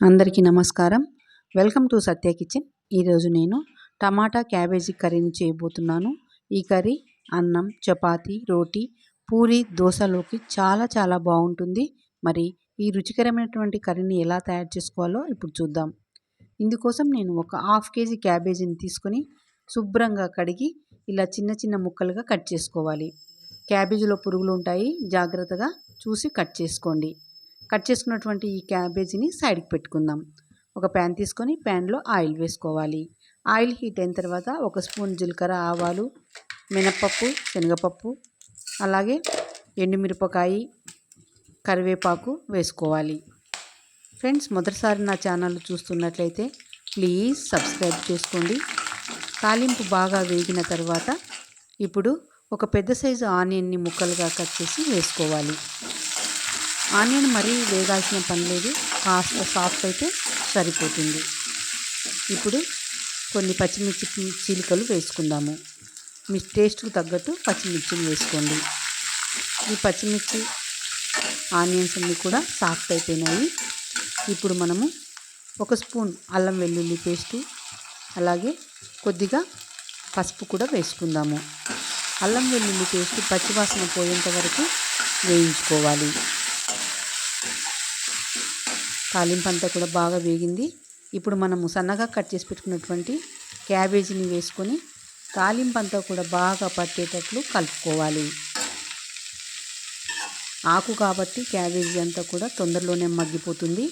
అందరికీ నమస్కారం. Welcome to Satya kitchen. ఈరోజు నేను టమాటా క్యాబేజీ కర్రీని చేయబోతున్నాను. ఈ కర్రీ అన్నం చపాతి రోటీ పూరి దోశలోకి చాలా చాలా బాగుంటుంది. మరి ఈ రుచికరమైనటువంటి కర్రీని ఎలా తయారు చేసుకోవాలో ఇప్పుడు చూద్దాం. ఇందుకోసం నేను ఒక హాఫ్ కేజీ క్యాబేజీని తీసుకొని శుభ్రంగా కడిగి ఇలా చిన్న చిన్న ముక్కలుగా కట్ చేసుకోవాలి. క్యాబేజీలో పురుగులు ఉంటాయి. జాగ్రత్తగా చూసి కట్ చేసుకోండి. కట్ చేసుకున్నటువంటి ఈ క్యాబేజీని సైడ్కి పెట్టుకుందాం. ఒక ప్యాన్ తీసుకొని ప్యాన్లో ఆయిల్ వేసుకోవాలి. ఆయిల్ హీట్ అయిన తర్వాత ఒక స్పూన్ జీలకర్ర ఆవాలు మినప్పప్పు శనగపప్పు అలాగే ఎండుమిరపకాయి కరివేపాకు వేసుకోవాలి. ఫ్రెండ్స్ మొదటిసారి నా ఛానల్ చూస్తున్నట్లయితే ప్లీజ్ సబ్స్క్రైబ్ చేసుకోండి. తాలింపు బాగా వేగిన తర్వాత ఇప్పుడు ఒక పెద్ద సైజు ఆనియన్ని ముక్కలుగా కట్ చేసి వేసుకోవాలి. ఆనియన్ మరీ వేగాల్సిన పని లేదు. కాస్త సాఫ్ట్ అయితే సరిపోతుంది. ఇప్పుడు కొన్ని పచ్చిమిర్చి చీలికలు వేసుకుందాము. మీ టేస్ట్కు తగ్గట్టు పచ్చిమిర్చిని వేసుకోండి. ఈ పచ్చిమిర్చి ఆనియన్స్ అన్నీ కూడా సాఫ్ట్ అయిపోయినాయి. ఇప్పుడు మనము ఒక స్పూన్ అల్లం వెల్లుల్లి పేస్టు అలాగే కొద్దిగా పసుపు కూడా వేసుకుందాము. అల్లం వెల్లుల్లి పేస్ట్ పచ్చివాసన పోయేంత వరకు వేయించుకోవాలి. తాలింపు అంతా కూడా బాగా వేగింది. ఇప్పుడు మనము సన్నగా కట్ చేసి పెట్టుకున్నటువంటి క్యాబేజీని వేసుకొని తాలింపు అంతా కూడా బాగా పట్టేటట్లు కలుపుకోవాలి. ఆకు కాబట్టి క్యాబేజీ అంతా కూడా తొందరలోనే మగ్గిపోతుంది.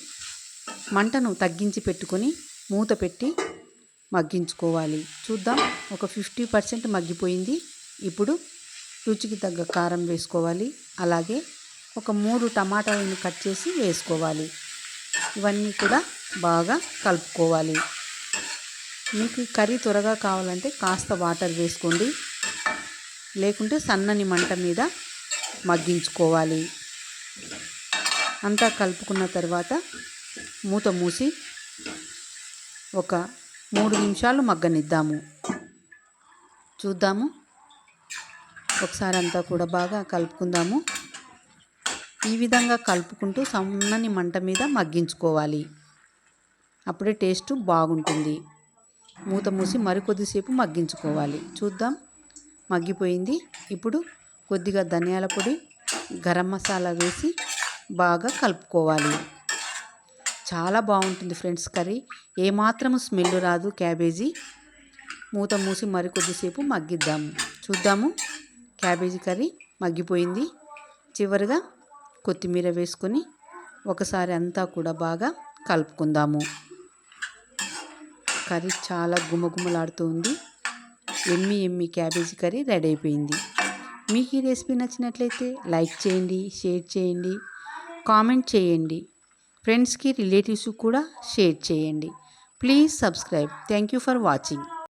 మంటను తగ్గించి పెట్టుకొని మూత పెట్టి మగ్గించుకోవాలి. చూద్దాం ఒక ఫిఫ్టీ పర్సెంట్ మగ్గిపోయింది. ఇప్పుడు రుచికి తగ్గ కారం వేసుకోవాలి. అలాగే ఒక మూడు టమాటాలను కట్ చేసి వేసుకోవాలి. ఇవన్నీ కూడా బాగా కలుపుకోవాలి. మీకు కర్రీ త్వరగా కావాలంటే కాస్త వాటర్ వేసుకోండి. లేకుంటే సన్నని మంట మీద మగ్గించుకోవాలి. అంతా కలుపుకున్న తర్వాత మూత మూసి ఒక మూడు నిమిషాలు మగ్గనిద్దాము. చూద్దాము. ఒకసారి అంతా కూడా బాగా కలుపుకుందాము. ఈ విధంగా కలుపుకుంటూ సన్నని మంట మీద మగ్గించుకోవాలి. అప్పుడే టేస్ట్ బాగుంటుంది. మూత మూసి మరికొద్దిసేపు మగ్గించుకోవాలి. చూద్దాం. మగ్గిపోయింది. ఇప్పుడు కొద్దిగా ధనియాల పొడి గరం మసాలా వేసి బాగా కలుపుకోవాలి. చాలా బాగుంటుంది ఫ్రెండ్స్ కర్రీ. ఏమాత్రము స్మెల్ రాదు క్యాబేజీ. మూత మూసి మరికొద్దిసేపు మగ్గిద్దాము చూద్దాము. క్యాబేజీ కర్రీ మగ్గిపోయింది. చివరిగా కొత్తిమీర వేసుకొని ఒకసారి అంతా కూడా బాగా కలుపుకుందాము. కర్రీ చాలా గుమగుమలాడుతూ ఉంది. ఎమ్మి ఎమ్మి క్యాబేజీ కర్రీ రెడీ అయిపోయింది. మీకు ఈ రెసిపీ నచ్చినట్లయితే లైక్ చేయండి షేర్ చేయండి కామెంట్ చేయండి. ఫ్రెండ్స్కి రిలేటివ్స్కి కూడా షేర్ చేయండి. Please subscribe. Thank you for watching.